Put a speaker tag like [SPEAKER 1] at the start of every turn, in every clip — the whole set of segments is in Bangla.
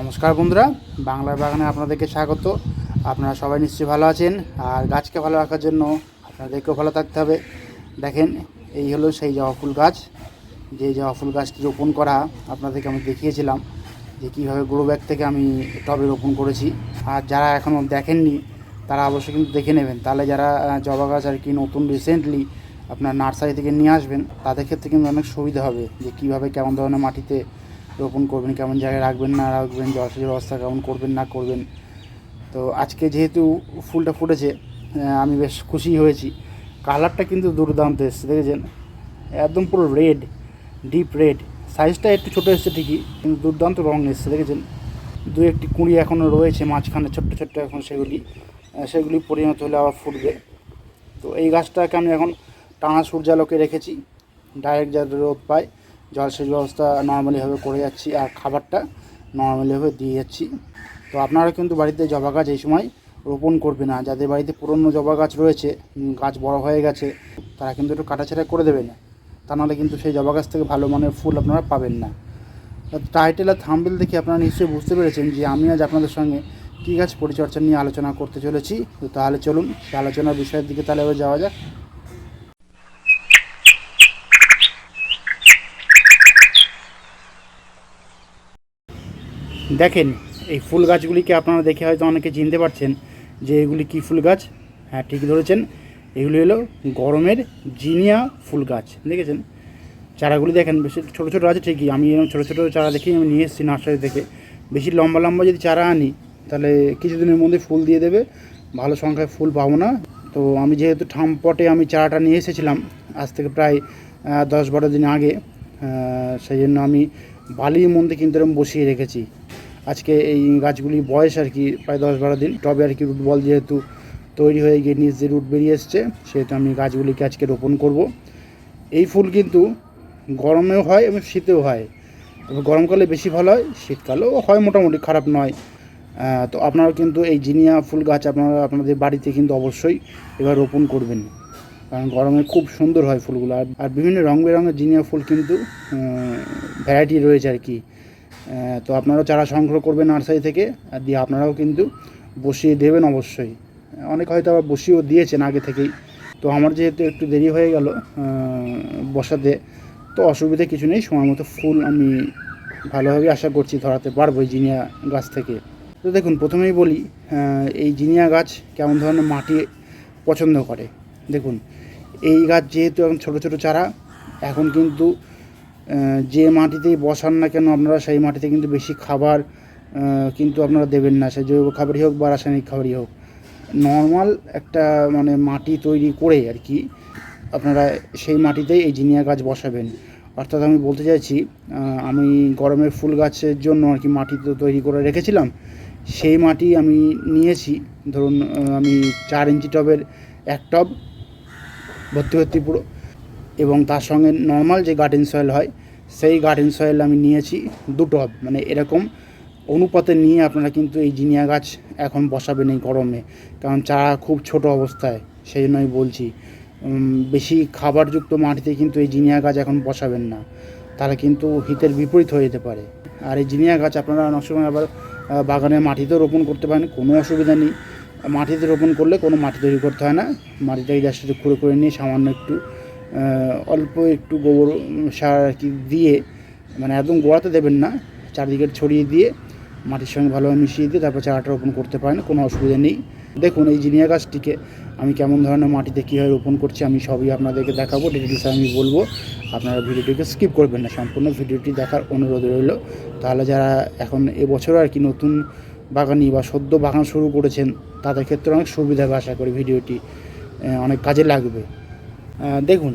[SPEAKER 1] নমস্কার বন্ধুরা বাংলা বাগানে আপনাদেরকে স্বাগত। আপনারা সবাই নিশ্চয়ই ভালো আছেন, আর গাছকে ভালো রাখার জন্য আপনাদেরকেও ভালো থাকতে হবে। দেখেন, এই হলো সেই জবা ফুল গাছ। যে জবা ফুল গাছটি রোপণ করা আপনাদেরকে আমি দেখিয়েছিলাম, যে কীভাবে গ্রো ব্যাগ থেকে আমি টবে রোপণ করেছি। আর যারা এখনও দেখেননি, তারা অবশ্যই কিন্তু দেখে নেবেন। তাহলে যারা জবা গাছ আর কি নতুন রিসেন্টলি আপনার নার্সারি থেকে নিয়ে আসবেন, তাদের ক্ষেত্রে কিন্তু অনেক সুবিধা হবে, যে কীভাবে কেমন ধরনের মাটিতে রোপণ করবেন, কেমন জায়গায় রাখবেন, না রাখবেন জলসেচের ব্যবস্থা কেমন করবেন, না করবেন। তো আজকে যেহেতু ফুলটা ফুটেছে আমি বেশ খুশি হয়েছি। কালারটা কিন্তু দুর্দান্ত এসছে, দেখেছেন? একদম পুরো রেড, ডিপ রেড। সাইজটা একটু ছোটো এসছে ঠিকই, কিন্তু দুর্দান্ত রং এসছে, দেখেছেন? দু একটি কুঁড়ি এখনও রয়েছে, মাঝখানে ছোট্ট ছোট্ট এখন সেগুলি সেগুলি পরিণত হলে আবার ফুটবে। তো এই গাছটাকে আমি এখন টানা সূর্যালোকে রেখেছি ডাইরেক্ট যাতে রোদ পায়। জলসেচ ব্যবস্থা নর্মালিভাবে করে যাচ্ছি আর খাবারটা নর্মালিভাবে দিয়ে যাচ্ছি। তো আপনারা কিন্তু বাড়িতে জবা গাছ এই সময় রোপণ করবে না। যাদের বাড়িতে পুরনো জবা গাছ রয়েছে গাছ বড় হয়ে গেছে, তারা কিন্তু একটু কাটাছেড়া করে দেবেন। তা নাহলে কিন্তু সেই জবা গাছ থেকে ভালো মানের ফুল আপনারা পাবেন না। টাইটেল আর থাম্বেল দেখে আপনারা নিশ্চয়ই বুঝতে পেরেছেন যে আমি আজ আপনাদের সঙ্গে কী গাছ পরিচর্যা নিয়ে আলোচনা করতে চলেছি। তো তাহলে চলুন সেই আলোচনার বিষয়ের দিকে তাহলে এবার যাওয়া যাক। দেখেন, এই ফুল গাছগুলিকে আপনারা দেখে হয়তো অনেকে চিনতে পারছেন যে এগুলি কী ফুল গাছ? হ্যাঁ ঠিক ধরেছেন। এগুলি হলো গরমের জিনিয়া ফুল গাছ, দেখেছেন? চারাগুলি দেখেন, বেশি ছোটো ছোটো আছে ঠিকই। আমি এরকম ছোটো ছোটো চারা দেখেই আমি নিয়ে এসেছি নার্সারি থেকে। বেশি লম্বা লম্বা যদি চারা আনি, তাহলে কিছুদিনের মধ্যে ফুল দিয়ে দেবে। ভালো সংখ্যায় ফুল পাবো না। তো আমি যেহেতু ঠাম পটে আমি চারাটা নিয়ে এসেছিলাম, আজ থেকে প্রায় দশ বারো দিন আগে সেই জন্য আমি বালির মধ্যে কিন্তু এরকম বসিয়ে রেখেছি। আজকে এই গাছগুলি বয়স আর কি প্রায় দশ বারো দিন। টবে আর কি রুট বল যেহেতু তৈরি হয়ে গিয়ে নিচ দিয়ে রুট বেরিয়ে এসছে, সেহেতু আমি গাছগুলিকে আজকে রোপণ করব। এই ফুল কিন্তু গরমেও হয় এবং শীতেও হয়। তবে গরমকালে বেশি ভালো হয়, শীতকালেও হয় মোটামুটি, খারাপ নয়। তো আপনারা কিন্তু এই জিনিয়া ফুল গাছ আপনারা আপনাদের বাড়িতে কিন্তু অবশ্যই এবার রোপণ করবেন। কারণ গরমে খুব সুন্দর হয় ফুলগুলো। আর বিভিন্ন রং বেরঙের জিনিয়া ফুল কিন্তু ভ্যারাইটি রয়েছে আর কি। তো আপনারাও চারা সংগ্রহ করবেন নার্সারি থেকে, আর দিয়ে আপনারাও কিন্তু বসিয়ে দেবেন অবশ্যই। অনেক হয়তো আবার বসিয়েও দিয়েছেন আগে থেকেই। তো আমার যেহেতু একটু দেরি হয়ে গেল বসাতে, তো অসুবিধা কিছু নেই, সময় মতো ফুল আমি ভালোভাবে আশা করছি ধরাতে পারব এই জিনিয়া গাছ থেকে। তো দেখুন, প্রথমেই বলি এই জিনিয়া গাছ কেমন ধরনের মাটি পছন্দ করে? দেখুন, এই গাছ যেহেতু এখন ছোটো ছোটো চারা, এখন কিন্তু যে মাটিতেই বসান না কেন আপনারা সেই মাটিতে কিন্তু বেশি খাবার কিন্তু আপনারা দেবেন না। সে জৈব খাবারই হোক বা রাসায়নিক খাবারই হোক। নর্মাল একটা মানে মাটি তৈরি করে আর কি আপনারা সেই মাটিতেই এই জিনিয়া গাছ বসাবেন। অর্থাৎ আমি বলতে চাইছি আমি গরমের ফুল গাছের জন্য আর কি মাটি তো তৈরি করে রেখেছিলাম। সেই মাটি আমি নিয়েছি, ধরুন আমি চার ইঞ্চি টবের এক টব, ভর্তি ভর্তি পুরো এবং তার সঙ্গে নর্মাল যে গার্ডেন সয়েল হয়, সেই গার্ডেন সয়েল আমি নিয়েছি দু টব মানে এরকম অনুপাতে নিয়ে আপনারা কিন্তু এই জিনিয়া গাছ এখন বসাবেন এই গরমে। কারণ চারা খুব ছোট অবস্থায়, সেই জন্য আমি বলছি বেশি খাবারযুক্ত মাটিতে কিন্তু এই জিনিয়া গাছ এখন বসাবেন না। তাহলে কিন্তু হিতের বিপরীত হয়ে যেতে পারে। আর এই জিনিয়া গাছ আপনারা অনেক সময় আবার বাগানের মাটিতেও রোপণ করতে পারেন, কোনো অসুবিধা নেই। মাটিতে রোপণ করলে কোনো মাটি তৈরি করতে হয় না। মাটিটাকে জাস্ট একটু খুঁড়ে করে নিয়ে সামান্য একটু অল্প একটু গোবর সার আর কি দিয়ে মানে একদম গোড়াতে দেবেন না, চারিদিকে ছড়িয়ে দিয়ে, মাটির সঙ্গে ভালোভাবে মিশিয়ে দিয়ে তারপর চারাটা রোপণ করতে পারেন, কোনো অসুবিধা নেই। দেখুন এই জিনিয়া গাছটিকে আমি কেমন ধরনের মাটিতে কীভাবে রোপণ করছি আমি সবই আপনাদেরকে দেখাবো ডিটেলস আমি বলব। আপনারা ভিডিওটিকে স্কিপ করবেন না, সম্পূর্ণ ভিডিওটি দেখার অনুরোধ রইল। তাহলে যারা এখন এবছর আর কি নতুন বাগানি বা সদ্য বাগান শুরু করেছেন, তাদের ক্ষেত্রে অনেক সুবিধা হবে, আশা করি ভিডিওটি অনেক কাজে লাগবে। দেখুন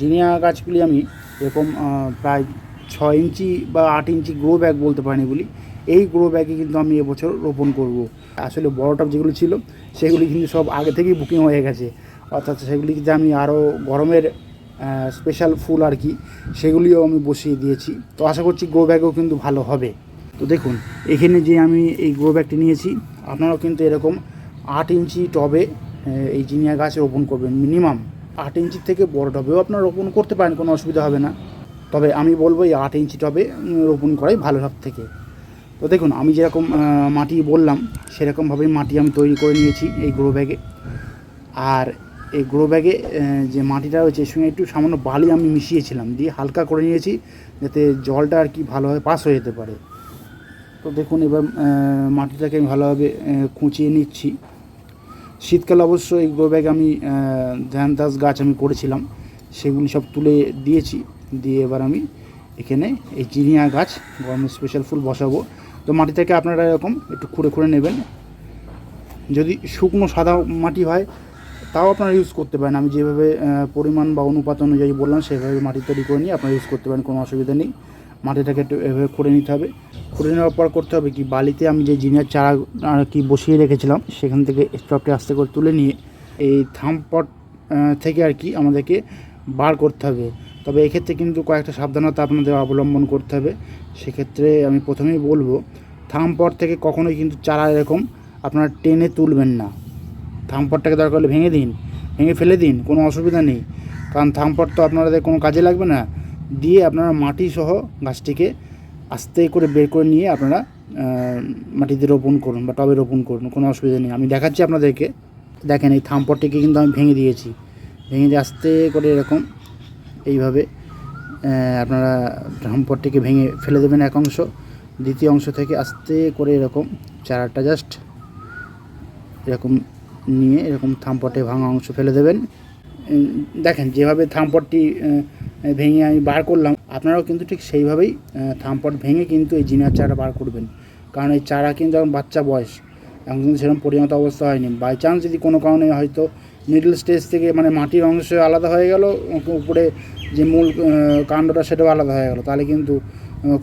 [SPEAKER 1] জিনিয়া গাছগুলি আমি এরকম প্রায় ছয় ইঞ্চি বা আট ইঞ্চি গ্রো ব্যাগ বলতে পারিনি বলি এই গ্রো ব্যাগে কিন্তু আমি এবছর রোপণ করব। আসলে বড় টব যেগুলো ছিল, সেগুলি কিন্তু সব আগে থেকেই বুকিং হয়ে গেছে। অর্থাৎ সেগুলি সেগুলিতে আমি আরও গরমের স্পেশাল ফুল আর কি, সেগুলিও আমি বসিয়ে দিয়েছি। তো আশা করছি গ্রো ব্যাগও কিন্তু ভালো হবে। তো দেখুন, এখানে যে আমি এই গ্রো ব্যাগটি নিয়েছি, আপনারাও কিন্তু এরকম আট ইঞ্চি টবে এই জিনিয়া গাছ রোপণ করবেন মিনিমাম আট ইঞ্চির থেকে বড় টবেও আপনারা রোপণ করতে পারেন, কোনো অসুবিধা হবে না। তবে আমি বলব এই আট ইঞ্চি টবে রোপণ করাই ভালো সব থেকে। তো দেখুন, আমি যেরকম মাটি বললাম, সেরকমভাবেই মাটি আমি তৈরি করে নিয়েছি এই গ্রো ব্যাগে আর এই গ্রো ব্যাগে যে মাটিটা রয়েছে সঙ্গে একটু সামান্য বালি আমি মিশিয়েছিলাম, দিয়ে হালকা করে নিয়েছি, যাতে জলটা আর কি ভালোভাবে পাস হয়ে যেতে পারে। তো দেখুন, এবার মাটিটাকে আমি ভালোভাবে খুঁচিয়ে নিচ্ছি। শীতকালে অবশ্য এই গ্রো ব্যাগে আমি ধ্যান দাস গাছ আমি করেছিলাম, সেগুলি সব তুলে দিয়েছি, দিয়ে এবার আমি এখানে এই জিনিয়া গাছ, গরমের স্পেশাল ফুল বসাবো। তো মাটি থেকে আপনারা এরকম একটু খুঁড়ে খুঁড়ে নেবেন। যদি শুকনো সাদা মাটি হয়, তাও আপনারা ইউজ করতে পারেন। আমি যেভাবে পরিমাণ বা অনুপাত অনুযায়ী বললাম, সেভাবে মাটি তৈরি করে নিয়ে আপনারা ইউজ করতে পারেন, কোনো অসুবিধা নেই। মাটিটাকে একটু এভাবে খুঁড়ে নিতে হবে। খুঁড়ে নেওয়ার পর করতে হবে কি? বালিতে আমি যে জিনিয়ার চারা আর কি বসিয়ে রেখেছিলাম, সেখান থেকে স্টপটি আস্তে করে তুলে নিয়ে এই থামপট থেকে আর কি আমাদেরকে বার করতে হবে। তবে এক্ষেত্রে কিন্তু কয়েকটা সাবধানতা আপনাদের অবলম্বন করতে হবে। সেক্ষেত্রে আমি প্রথমেই বলব থামপট থেকে কখনোই কিন্তু চারা এরকম আপনারা টেনে তুলবেন না। থামপটটাকে দরকার হলে ভেঙে দিন, ভেঙে ফেলে দিন, কোনো অসুবিধা নেই। কারণ থামপট তো আপনাদের কোনো কাজে লাগবে না। দিয়ে আপনারা মাটি সহ গাছটিকে আস্তে করে বের করে নিয়ে আপনারা মাটিতে রোপণ করুন বা টবে রোপণ করুন, কোনো অসুবিধা নেই। আমি দেখাচ্ছি আপনাদেরকে। দেখেন, এই থামপটটিকে কিন্তু আমি ভেঙে দিয়েছি। ভেঙে দিয়ে আস্তে করে এরকম এইভাবে আপনারা থামপটটিকে ভেঙে ফেলে দেবেন এক অংশ। দ্বিতীয় অংশ থেকে আস্তে করে এরকম চারাটা জাস্ট এরকম নিয়ে এরকম থামপটে ভাঙা অংশ ফেলে দেবেন। দেখেন, যেভাবে থামপটটি ভেঙে আমি বার করলাম আপনারাও কিন্তু ঠিক সেইভাবেই থামপট ভেঙে কিন্তু এই জিনার চারা বার করবেন। কারণ এই চারা কিন্তু এখন বাচ্চা বয়স। এখন কিন্তু সেরকম পরিণত অবস্থা হয়নি। বাই চান্স যদি কোনো কারণে হয়তো মিডল স্টেজ থেকে মানে মাটির অংশ আলাদা হয়ে গেল উপরে যে মূল কাণ্ডটা সেটাও আলাদা হয়ে গেল, তাহলে কিন্তু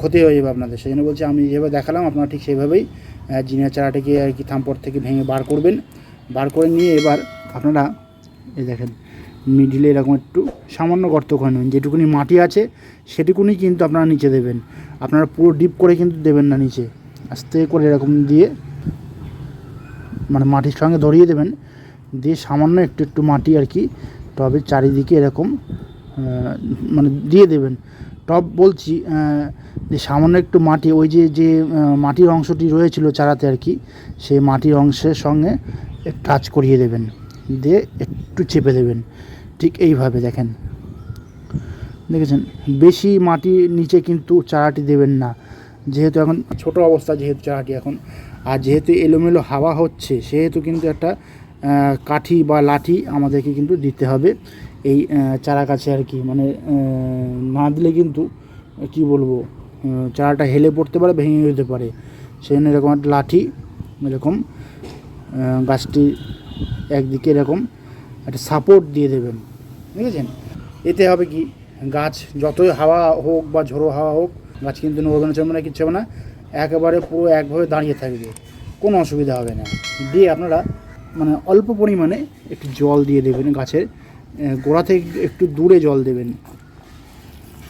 [SPEAKER 1] ক্ষতি হয়ে যাবে আপনাদের। সেই জন্য বলছি, আমি যেভাবে দেখালাম, আপনারা ঠিক সেইভাবেই জিনিয়ার চারাটিকে আর কি থামপট থেকে ভেঙে বার করবেন। বার করে নিয়ে এবার আপনারা, এই দেখেন মিডিলে এরকম একটু সামান্য গর্ত করে নেবেন। যেটুকুনি মাটি আছে, সেটুকুনি কিন্তু আপনারা নিচে দেবেন। আপনারা পুরো ডিপ করে কিন্তু দেবেন না নিচে। আস্তে করে এরকম দিয়ে মানে মাটির সঙ্গে ধরিয়ে দেবেন। দিয়ে সামান্য একটু একটু মাটি আর কি টবের চারিদিকে এরকম মানে দিয়ে দেবেন। টব বলছি যে সামান্য একটু মাটি, ওই যে যে মাটির অংশটি রয়েছিল চারাতে আর কি, সেই মাটির অংশের সঙ্গে টাচ করিয়ে দেবেন। দিয়ে একটু চেপে দেবেন। ঠিক এইভাবে দেখেন। দেখেছেন? বেশি মাটি নিচে কিন্তু চারাটি দেবেন না। যেহেতু এখন ছোট অবস্থা, যেহেতু চারাটি এখন। আর যেহেতু এলোমেলো হাওয়া হচ্ছে, সেহেতু কিন্তু একটা কাঠি বা লাঠি আমাদেরকে কিন্তু দিতে হবে। এই চারা কাছে আর কি মানে না দিলে কিন্তু, কি বলব চারাটা হেলে পড়তে পারে, ভেঙে যেতে পারে। সেই জন্য এরকম একটা লাঠি, এরকম গাছটি একদিকে এরকম একটা সাপোর্ট দিয়ে দেবেন। বুঝেছেন? এতে হবে কি? গাছ যতই হাওয়া হোক বা ঝোড়ো হাওয়া হোক, গাছ কিন্তু নড়বে না চড়বে না, কিচ্ছু হবে না। একেবারে পুরো একভাবে দাঁড়িয়ে থাকবে। কোনো অসুবিধা হবে না। দিয়ে আপনারা মানে অল্প পরিমাণে একটু জল দিয়ে দেবেন গাছের। গোড়া থেকে একটু দূরে জল দেবেন।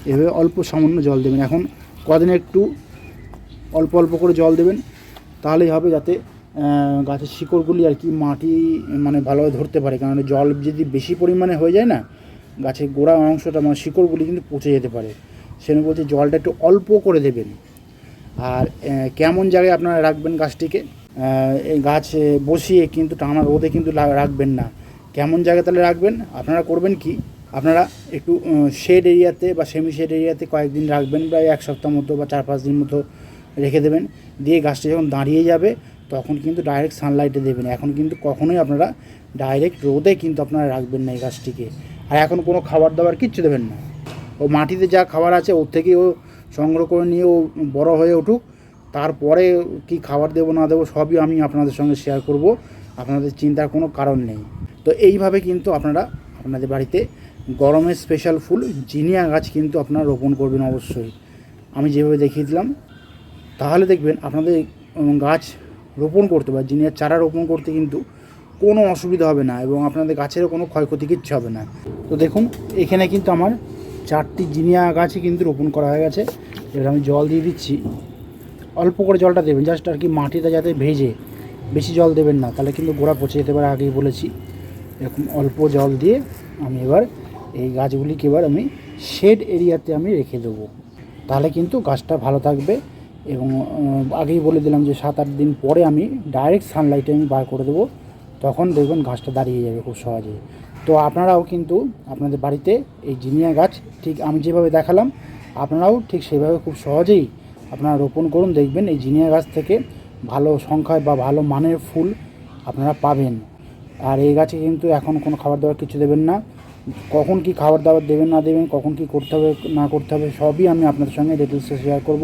[SPEAKER 1] এভাবে অল্প সামান্য জল দেবেন। এখন কদিন একটু অল্প অল্প করে জল দেবেন। তাহলেই হবে যাতে গাছের শিকড়গুলি আর কি মাটি মানে ভালোভাবে ধরতে পারে। কারণ জল যদি বেশি পরিমাণে হয়ে যায় না, গাছের গোড়া অংশটা মানে শিকড়গুলি কিন্তু পচে যেতে পারে। সেজন্য বলছি জলটা একটু অল্প করে দেবেন। আর কেমন জায়গায় আপনারা রাখবেন গাছটিকে? এই গাছ বসিয়ে কিন্তু টানা রোদে কিন্তু রাখবেন না। কেমন জায়গায় তাহলে রাখবেন? আপনারা করবেন কি? আপনারা একটু শেড এরিয়াতে বা সেমি শেড এরিয়াতে কয়েকদিন রাখবেন, প্রায় এক সপ্তাহ মতো বা চার পাঁচ দিন মতো রেখে দেবেন। দিয়ে গাছটা যখন দাঁড়িয়ে যাবে তখন কিন্তু ডাইরেক্ট সানলাইটে দেবেন। এখন কিন্তু কখনোই আপনারা ডাইরেক্ট রোদে কিন্তু আপনারা রাখবেন না এই গাছটিকে। আর এখন কোনো খাবার দাবার কিচ্ছু দেবেন না। ও মাটিতে যা খাবার আছে, ওর থেকে ও সংগ্রহ করে নিয়ে ও বড় হয়ে উঠুক। তারপরে কি খাবার দেবো, না দেবো, সবই আমি আপনাদের সঙ্গে শেয়ার করব। আপনাদের চিন্তার কোনো কারণ নেই। তো এইভাবে কিন্তু আপনারা আপনাদের বাড়িতে গরমের স্পেশাল ফুল, জিনিয়া গাছ কিন্তু আপনারা রোপণ করবেন অবশ্যই। আমি যেভাবে দেখিয়ে দিলাম, তাহলে দেখবেন আপনাদের গাছ রোপণ করতে বা জিনিয়ার চারা রোপণ করতে কিন্তু কোনো অসুবিধা হবে না এবং আপনাদের গাছেরও কোনো ক্ষয়ক্ষতি কিচ্ছু হবে না। তো দেখুন, এখানে কিন্তু আমার চারটি জিনিয়া গাছই কিন্তু রোপণ করা হয়ে গেছে। এবার আমি জল দিয়ে দিচ্ছি। অল্প করে জলটা দেবেন, জাস্ট আর কি মাটিটা যাতে ভেজে বেশি জল দেবেন না, তাহলে কিন্তু গোড়া পচে যেতে পারে আগেই বলেছি। এরকম অল্প জল দিয়ে আমি এবার এই গাছগুলিকে এবার আমি শেড এরিয়াতে আমি রেখে দেবো। তাহলে কিন্তু গাছটা ভালো থাকবে। এবং আগেই বলে দিলাম যে সাত আট দিন পরে আমি ডাইরেক্ট সানলাইটে আমি বার করে দেবো। তখন দেখবেন গাছটা দাঁড়িয়ে যাবে খুব সহজেই। তো আপনারাও কিন্তু আপনাদের বাড়িতে এই জিনিয়া গাছ ঠিক আমি যেভাবে দেখালাম, আপনারাও ঠিক সেভাবে খুব সহজেই আপনারা রোপণ করুন। দেখবেন এই জিনিয়া গাছ থেকে ভালো সংখ্যায় বা ভালো মানের ফুল আপনারা পাবেন। আর এই গাছে কিন্তু এখন কোনো খাবার দাবার কিছু দেবেন না। কখন কি খাবার দাবার দেবেন না দেবেন, কখন কি করতে হবে না করতে হবে সবই আমি আপনাদের সঙ্গে ডিটেলসে শেয়ার করব।